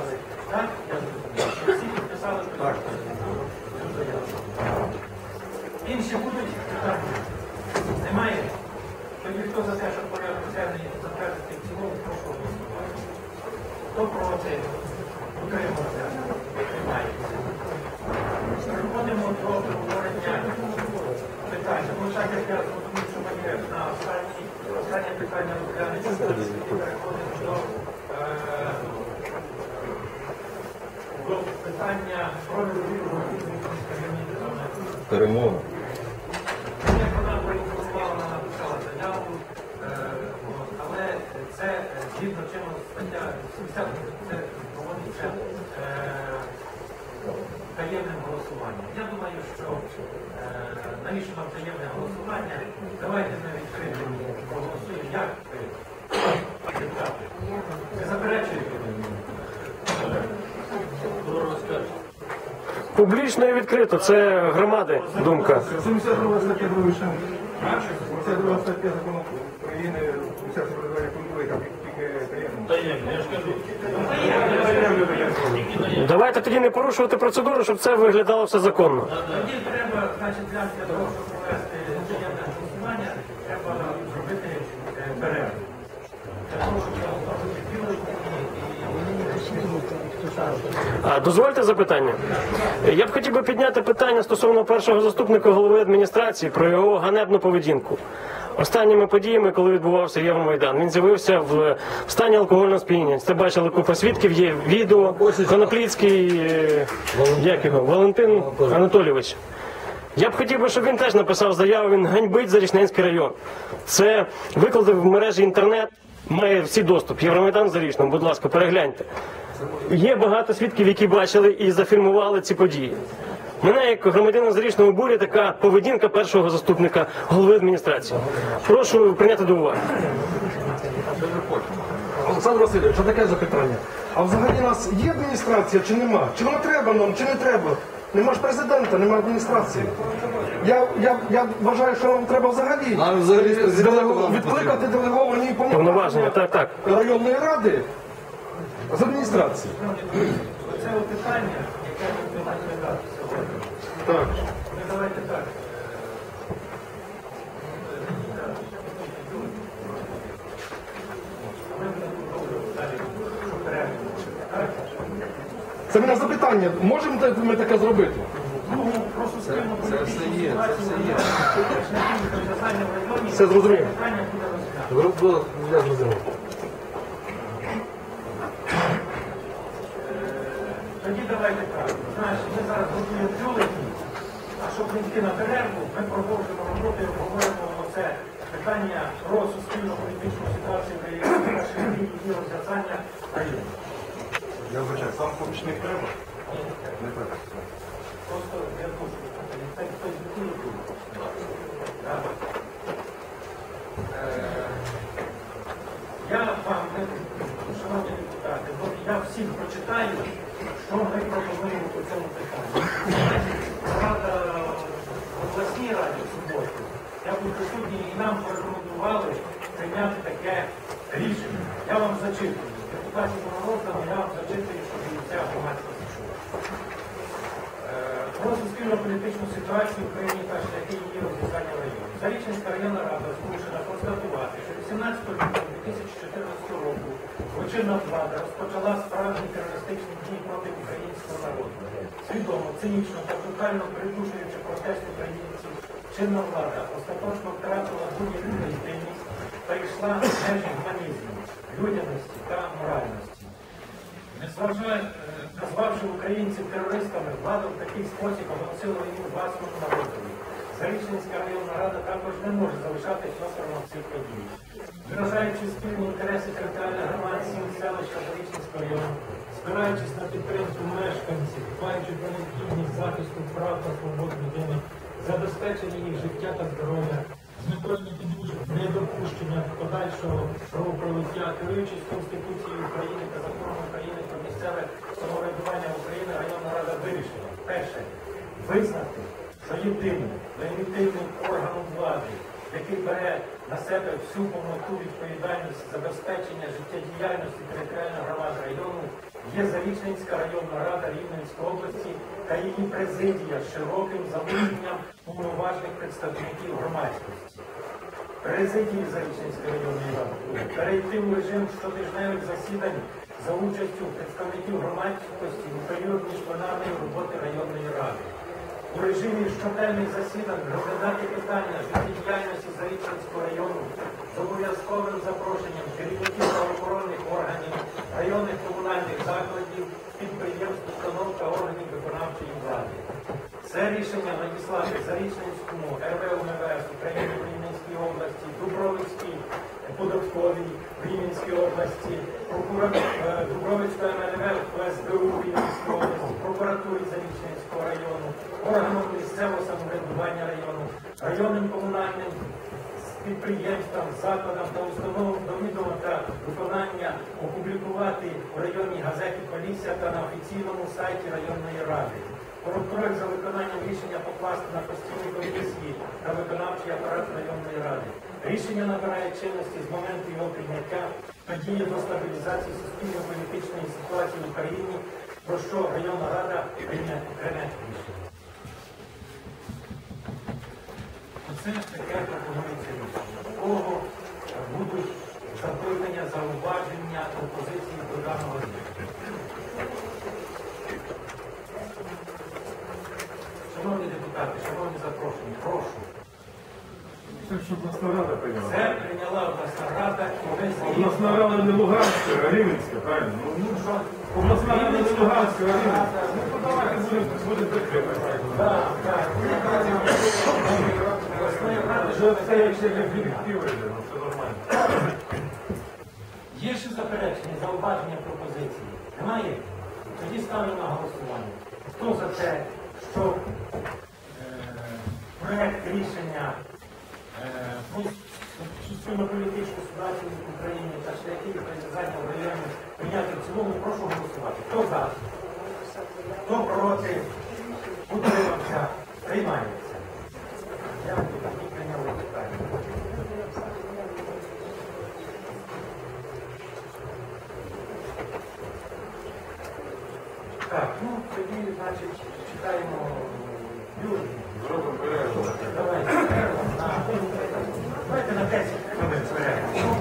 підписали. Так? Я зрозумів. Всі підписали так. Інші будуть питання? Немає? Тоді хто за те, щоб порядок денний затвердити в цілому, прошу голосувати. Хто проти? Утримався? Немає. Переходимо до обговорення питань. Тому так як я зрозумів, що ми на останнє питання розглянення, переходимо до, е, до питання про Перемога. як вона проінформувала, вона написала заяву, е, але це е, згідно чинного стаття 70, це проводиться е, таємним голосуванням. Я думаю, що навіщо нам таємне голосування? Давайте ми відкрито проголосуємо. Як ви депутати? Ви заперечуєте? Публічно і відкрито, це громади думка. 72 стаття другої ще. 72 стаття закону України, там тільки таємно. Давайте тоді не порушувати процедуру, щоб це виглядало все законно. Тоді треба, значить, для того, щоб провести таємне голосування, треба зробити е, перерву. Для того, щоб зробити бюлетені А дозвольте запитання. Я б хотів би підняти питання стосовно першого заступника голови адміністрації про його ганебну поведінку. Останніми подіями, коли відбувався Євромайдан, він з'явився в стані алкогольного сп'яніння. Це бачили купа свідків, є відео. Конопліцький, е, як його, Валентин Анатолійович. Я б хотів би, щоб він теж написав заяву, він ганьбить Зарічненський район. Це виклади в мережі інтернет, має всі доступ. Євромайдан Зарічному, будь ласка, перегляньте. Є багато свідків, які бачили і зафільмували ці події. Мене, як громадянина Зарічного бурі, така поведінка першого заступника голови адміністрації. Прошу прийняти до уваги. Олександр Васильович, а таке запитання. А взагалі у нас є адміністрація чи нема? Чи вона треба нам, чи не треба? Нема ж президента, нема адміністрації. Я, я, я вважаю, що нам треба взагалі, Нам взагалі відкликати делеговані Повноваження, так, так. районної ради з адміністрації. Це от питання, яке ми розглядати сьогодні. Так. Ми давайте так. Це в мене запитання. Можемо ми таке зробити? Ну, просто Це все є, це все є. Все зрозуміло. Я зрозумів. Давайте так. Знаєш, ми зараз готуємо бюлетні, а щоб не йти на перерву, ми продовжимо роботу і обговоримо це питання про суспільну політичну ситуацію в районі перших дій і розв'язання району. Я вважаю, сам помічник треба. Просто я дуже хай хтось бюлетні. Е, Я вам, шановні депутати, я всім прочитаю, що ми пропонуємо по цьому питанню. Рада обласній раді в суботу, я був присутній і нам порекомендували прийняти таке рішення. Я вам зачитую. Депутатів роздано, я вам зачитую, щоб і ця громадськість чула. Е, Про суспільну політичну ситуацію в країні та шляхи її розв'язання району. Зарічненська районна рада змушена констатувати, що 18 лютого 2014 року злочинна влада розпочала справжні терористичні дії проти українського народу. Свідомо, цинічно та тотально придушуючи протест українців, чинна влада остаточно втратила будь-яку легітимність та йшла в межі гуманізму, людяності та моральності. Незважаючи, е, назвавши українців терористами, влада в такий спосіб оголосила війну власному народові. Зарічненська районна рада також не може залишатись осторонь цих подій. Виражаючи спільні інтереси територіальних громад сіл селища Зарічненського району, спираючись на підтримку мешканців, дбаючи необхідність захисту прав та свобод людини, забезпечення їх життя та здоров'я, з метою недопущ- недопущення подальшого правопровиття, керуючись Конституцією України та законом України про місцеве самоврядування України, районна рада вирішила. Перше, визнати, що єдиним легітимним органом влади, який бере на себе всю повноту відповідальність забезпечення життєдіяльності територіальних громад району, є Зарічненська районна рада Рівненської області та її президія з широким залученням повноважних представників громадськості. Президії Зарічненської районної ради перейти в режим щотижневих засідань за участю представників громадськості у період міжпленарної роботи районної ради. У режимі щоденних засідань розглядати питання життєдіяльності Зарічанського району з обов'язковим запрошенням керівників правоохоронних органів, районних комунальних закладів, підприємств, установ та органів виконавчої влади. Це рішення надіслати Зарічненському РВУ-МВС України в Рівненській області, Дубровицькій податковій в Рівненській області, Дубровицької МНВ СБУ в області, прокуратурі Зарічненського району, органам місцевого самоврядування району, районним комунальним підприємствам, закладам та установам до та виконання опублікувати в районній газеті Полісся та на офіційному сайті районної ради. Контроль за виконанням рішення покласти на постійні комісії та виконавчий апарат районної ради. Рішення набирає чинності з моменту його прийняття діє до стабілізації суспільно-політичної ситуації в Україні, про що районна рада прийме окреме рішення. Оце таке пропонується рішення. Кого будуть запитання, зауваження, пропозиції до даного рішення. Шановні депутати, шановні запрошені, прошу. Це щоб обласна рада прийняла. Це прийняла обласна рада і весь Обласна рада не Луганська, а Рівненська, правильно? Ну, Ну що, Обласна рада не Луганська, а Рівненська. Ну, то давайте будемо будемо підтримати. так, так. Обласної ради, що все як ще як директиви ну все нормально. Є ще заперечення, зауваження пропозиції? Немає? Тоді ставлю на голосування. Хто за те, що е, проект рішення е, про суспільно-політичну ситуацію в Україні та шляхи розв'язання в районі прийняти в цілому, прошу голосувати. Хто за? Хто проти? Утримався? Приймається. Дякую, прийняли питання. Так, ну тоді, значить, читаємо Юрій. Давайте 仲良し。仲良し。